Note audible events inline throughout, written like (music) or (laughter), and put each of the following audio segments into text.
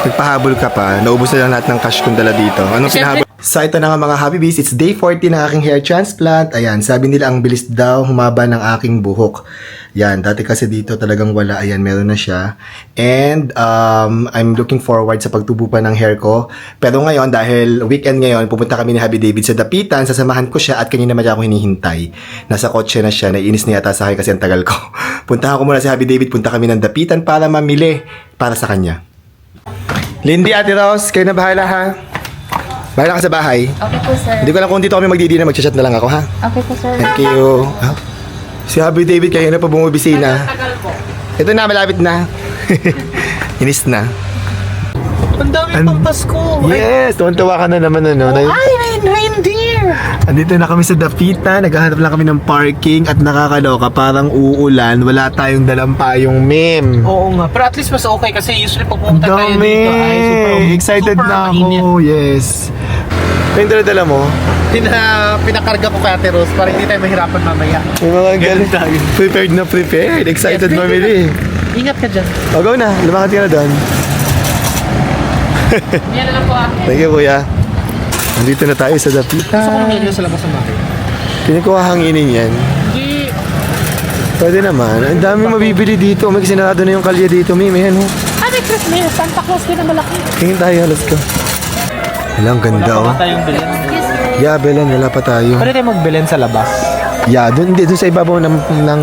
Nagpahabol ka pa. Naubos na lang lahat ng cash kong dala dito. Anong pinahabol? So ito na nga mga Happy Bees, it's day 40 ng aking hair transplant. Ayan, sabi nila ang bilis daw humaba ng aking buhok. Yan, dati kasi dito talagang wala. Ayan, meron na siya. And um, I'm looking forward sa pagtubo pa ng hair ko. Pero ngayon, dahil weekend ngayon, pupunta kami ni Happy David sa Dapitan. Sasamahan ko siya at kanina naman ako hinihintay. Nasa kotse na siya. Naiinis na yata sa akin kasi ang tagal ko. (laughs) Puntahan ko muna si Happy David. Punta kami ng Dapitan para mamili para sa kanya. Lindy, Ate Rose, kayo na bahala ha. Bahala ka sa bahay. Okay po, sir. Hindi ko lang kung dito kami magdidina, magchat na lang ako ha. Okay po, sir. Thank you. Ah, Si Happy David kayo na pa bumibisina. Ito na, malapit na. (laughs) Inis na. Ang dami An- pang Pasko. Yes, tuwan-tuwa ka na naman ano. Ay, rain, reindeer. Andito na kami sa Dapita, naghahanap lang kami ng parking at nakakaloka, parang uulan, wala tayong dalang payong meme. Oo nga. Pero at least mas okay kasi usually pag pumunta tayo dami! dito ay super, Excited super na mainit. ako, yes. Ano yung dala-dala mo? Pina, pinakarga ko kay Ate Rose para hindi tayo mahirapan mamaya. May mga Ganun tayo. Prepared na prepared. Excited Yes, mamili. Ingat ka dyan. O, go na. Lumakad ka na doon. Yan na lang po ate. Thank you, kuya. Nandito na tayo sa Dapita. Gusto ko nang sa labas ng bahay. Kinukuha hanginin yan. Hindi. Pwede naman. Ang dami mabibili dito. May sinarado na yung kalye dito. May, may ano. Ah, may Christmas. Santa Claus din na malaki. Tingin tayo. Let's go. Wala, ang ganda oh. tayong bilhin. Yeah, Belan, wala pa tayo. Pwede tayo magbilhin sa labas. Yeah, dun, hindi, dun sa ibabaw ng, ng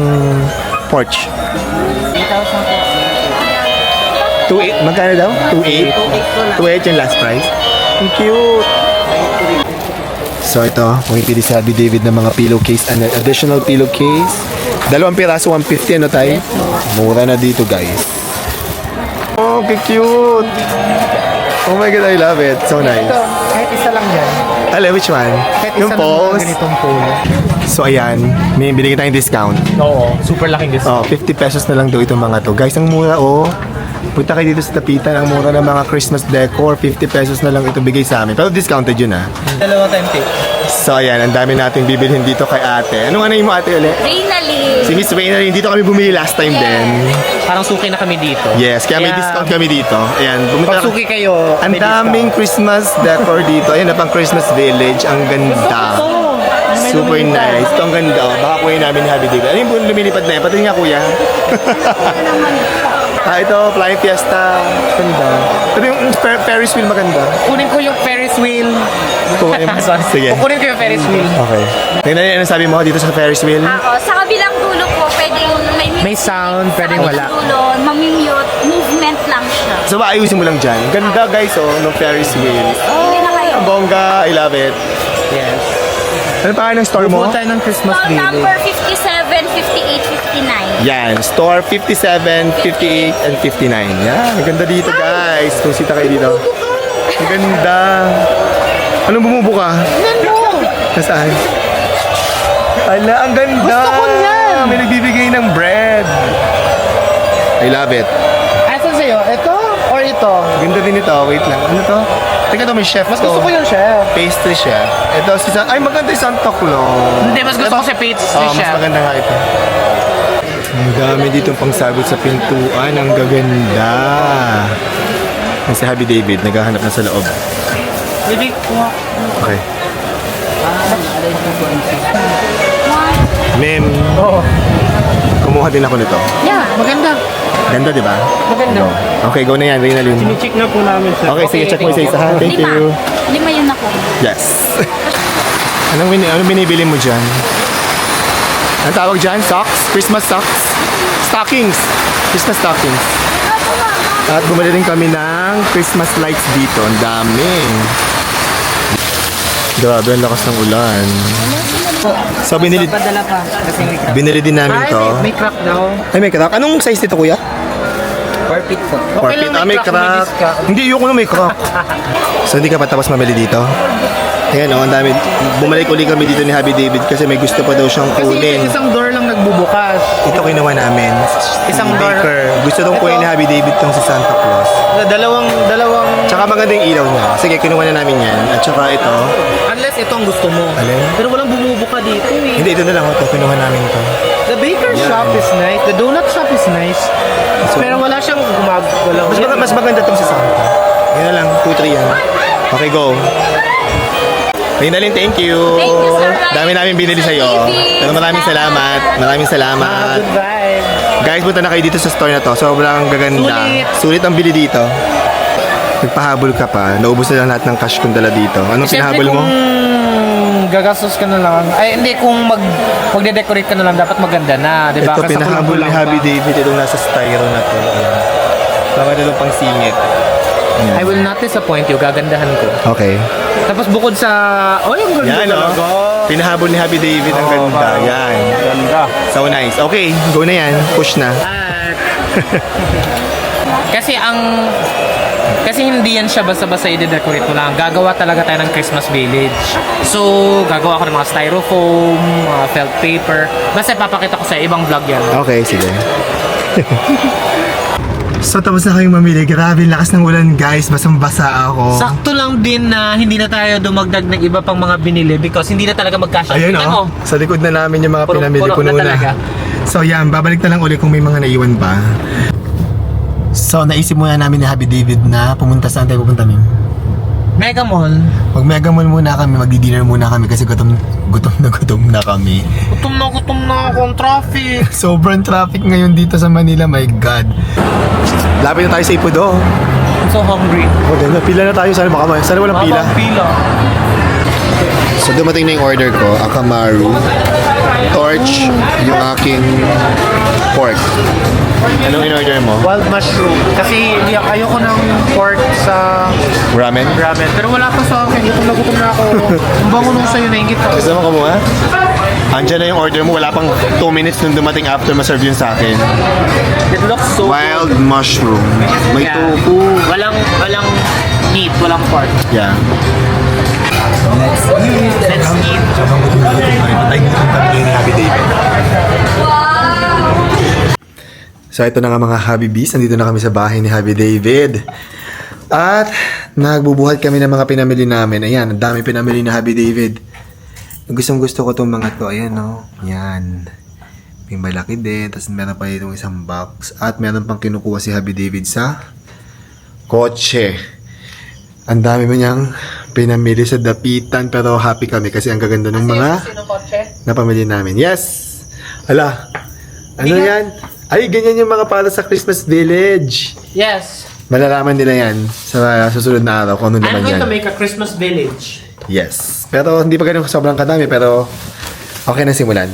porch. 2.8. Magkano daw? 2.8? 2.8 yung last price. Ang cute. So ito, pumipili si Abby David ng mga pillowcase and an additional pillowcase. Dalawang piraso, 150 ano tayo? Mura na dito guys. Oh, cute! Oh my God, I love it. So nice. Ito, kahit isa lang yan. Ale, which one? Kahit Yung isa lang pose. ganitong polo. So ayan, may binigyan tayong discount. Oo, super laking discount. Oh, 50 pesos na lang daw itong mga to. Guys, ang mura oh. Punta kayo dito sa Tapitan, ang mura ng mga Christmas decor, 50 pesos na lang ito bigay sa amin. Pero discounted yun ah. Dalawa tayong tape. So ayan, ang dami nating bibilhin dito kay ate. Anong ano mo ate ulit? Finally! Si Miss Wayne rin, dito kami bumili last time din. Parang suki na kami dito. Yes, kaya may discount kami dito. Ayan, pumunta Pag suki kayo, Ang may daming Christmas decor dito. Ayan na pang Christmas village. Ang ganda. Super nice. Ito ang ganda. oh. Baka kuya namin ni Happy David. Ano yung lumilipad na yan? Pati nga kuya. Ah, ito, Flying Fiesta. Ganda. Pero yung Fer- Ferris wheel maganda. Kunin ko yung Ferris wheel. Kukunin mo. (laughs) Sige. Kukunin ko yung Ferris wheel. Okay. Tingnan niyo, ano sabi mo dito sa Ferris wheel? Ako, sa kabilang dulo po, pwedeng may music. May sound, Sa pwedeng kabilang wala. dulo, mamimute, movement lang siya. So, ayusin mo lang dyan. Ganda guys, oh, ng Ferris wheel. Hindi na kayo. Ang bongga. I love it. Yes. Ano pa ng store mo? Tayo ng Christmas Store village. number 57, 58, 59. Yan, store 57, 58, and 59. Yan, ang ganda dito guys. Kung sita kayo dito. Ang ganda. Anong bumubuka? Ano? Nasaan? Ala, ang ganda. Gusto ko yan. May nagbibigay ng bread. I love it. Asan sa'yo? Ito or ito? Ganda din ito. Wait lang. Ano to? Teka to, may chef Mas to. gusto ko yung chef. Pastry chef. Ito si San... Ay, maganda yung Santa Claus. Hindi, mas gusto ko si pastry Oh, mas chef. maganda nga ito. Ang dami dito pang sabit sa pintuan. Ang gaganda. Yan si Happy David, naghahanap na sa loob. Baby, kuha. Okay. Mem, Oo. kumuha din ako nito. Yeah, maganda. Ganda, di ba? Maganda. Okay, go na yan, Reynalyn. Check na po namin siya. Okay, sige, check mo isa-isa ha. Thank Lima. you. Lima yun ako. Yes. (laughs) anong, bini anong binibili mo dyan? Ang tawag dyan? Socks? Christmas socks? Stockings! Christmas stockings. At bumili rin kami ng Christmas lights dito. Ang dami. Grabe, ang lakas ng ulan. So, binili, Padala pa. Kasi may crack. binili din namin Ay, to. may, may crack daw. Ay, may crack. Anong size nito, kuya? Perfect po. Four Okay feet. Ah, may crack. Hindi, ayoko na may crack. so, hindi ka pa tapos mamili dito? Ayan, oh, ang dami. Bumalik uli kami dito ni Happy David kasi may gusto pa daw siyang Kasi kunin. isang door lang nagbubukas. Ito kinuha namin. Isang door. Baker. Gusto Ito. kunin ni Happy David tong si Santa Claus. Dalawang, dalawang, Tsaka maganda yung ilaw niya. Sige, kinuha na namin yan. At tsaka ito. unless ito ang gusto mo. Alin? Pero walang bumubuka dito eh. Hindi, ito na lang. Ito, kinuha namin ito. The baker Yeah. shop is nice. The donut shop is nice. Pero wala siyang gumag... Wala, Mas, mag- mas maganda tong si Santa. Okay, go. Rinalyn, thank you. Thank you, Sir Ryan. Dami namin binili sa'yo. David. Pero maraming salamat. Maraming salamat. Goodbye. Guys, punta na kayo dito sa store na to. Sobrang gaganda. Sulit. Sulit ang bili dito. Nagpahabol ka pa. Naubos na lang lahat ng cash kong dala dito. Anong Siyempre pinahabol mo? kung gagastos ka na lang, ay hindi, kung mag, magde-decorate ka na lang, dapat maganda na, di ba? Ito, Kasi pinahabol ni pa. Happy David. Itong nasa styro na to. Ayan. Tama na lang pang singit. I will not disappoint you, gagandahan ko. Okay. Tapos bukod sa, oh, yung ganda Yan, talaga. oh. Pinahabol ni Happy David. Ang Oo, ganda. parang- Yan. Ganda. So nice. Okay, go na yan. Push na. At, (laughs) kasi ang, kasi hindi yan siya basta-basta i-decorate mo lang. Gagawa talaga tayo ng Christmas village. So, gagawa ko ng mga styrofoam, mga felt paper. Basta ipapakita ko sa ibang vlog yan. Okay, sige. (laughs) so, tapos na kayong mamili. Grabe, lakas ng ulan, guys. Basang-basa ako. Sakto lang din na hindi na tayo dumagdag ng iba pang mga binili because hindi na talaga magkasya. Ayun, Tingnan oh. Sa likod na namin yung mga Puno- pinamili. puno Puno na talaga. So, yan. Babalik na lang ulit kung may mga naiwan pa. So, naisip muna namin ni Happy David na pumunta saan tayo pupunta, Mim? Mega Mall. Mag Mega Mall muna kami, magdi-dinner muna kami kasi gutom, gutom na gutom na kami. Gutom na gutom na ako ang traffic. (laughs) Sobrang traffic ngayon dito sa Manila, my God. Lapit na tayo sa Ipudo. I'm so hungry. Oh, ganda. Pila na tayo. Sana, baka, sana walang pila. Habang pila. So dumating na yung order ko, Akamaru, Torch, yung aking pork. Anong in-order mo? Wild mushroom. Kasi hindi ayoko ng pork sa Ramen? ramen. Pero wala pa sa akin. Gutom na gutom na ako. (laughs) Ang bango nung sa'yo, naingit ako. Gusto mo kumuha? Andiyan na yung order mo, wala pang 2 minutes nung dumating after ma-serve yun sa akin. It looks so Wild mushroom. May Yeah. tofu. Walang, walang meat, walang pork. Yeah. Let's eat. Ay, gutom kami ni Happy David. So ito na nga mga Happy Bees, nandito na kami sa bahay ni Happy David. At nagbubuhat kami ng mga pinamili namin. Ayan, ang dami pinamili ni Happy David. Gustong gusto ko itong mga to. Ayan, no? Yan. May malaki din. Tapos meron pa itong isang box. At meron pang kinukuha si Happy David sa kotse. Ang dami mo niyang pinamili sa dapitan. Pero happy kami kasi ang gaganda ng mga napamili namin. Yes! Ala, ano yan? Ay, ganyan yung mga para sa Christmas Village. Yes. Malalaman nila yan sa susunod na araw kung ano I'm naman going yan. to make a Christmas village. Yes. Pero hindi pa ganun sobrang kadami, pero okay na simulan.